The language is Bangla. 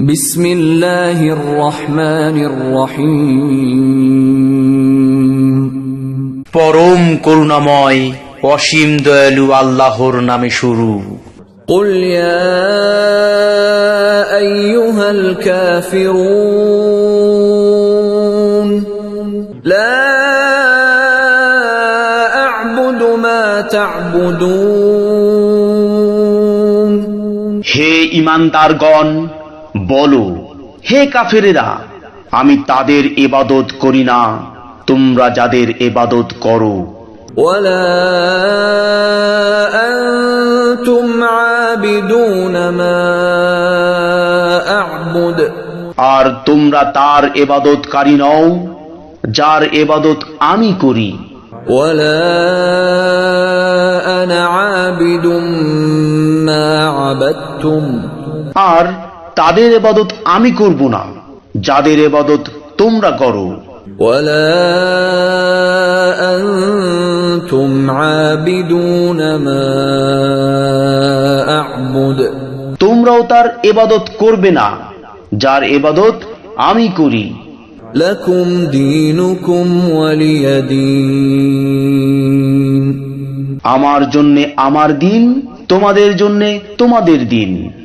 بسم الله الرحمن الرحيم পরম করুণাময় অসীম দয়ালু আল্লাহর নামে শুরু قل يا أيها الكافرون لا أعبد ما تعبدون হে ইমানদারগণ বলো হে কাফেরেরা আমি তাদের এবাদত করি না তোমরা যাদের এবাদত করো ولا أنتم عابدون ما أعبد আর তোমরা তার এবাদতকারী নও যার এবাদত আমি করি ولا أنا عابد ما عبدتم আর তাদের এবাদত আমি করব না যাদের এবাদত তোমরা করো ولا أنتم عابدون ما أعبد তোমরাও তার এবাদত করবে না যার এবাদত আমি করি لكم دينكم ولي دين আমার জন্যে আমার দিন তোমাদের জন্যে তোমাদের দিন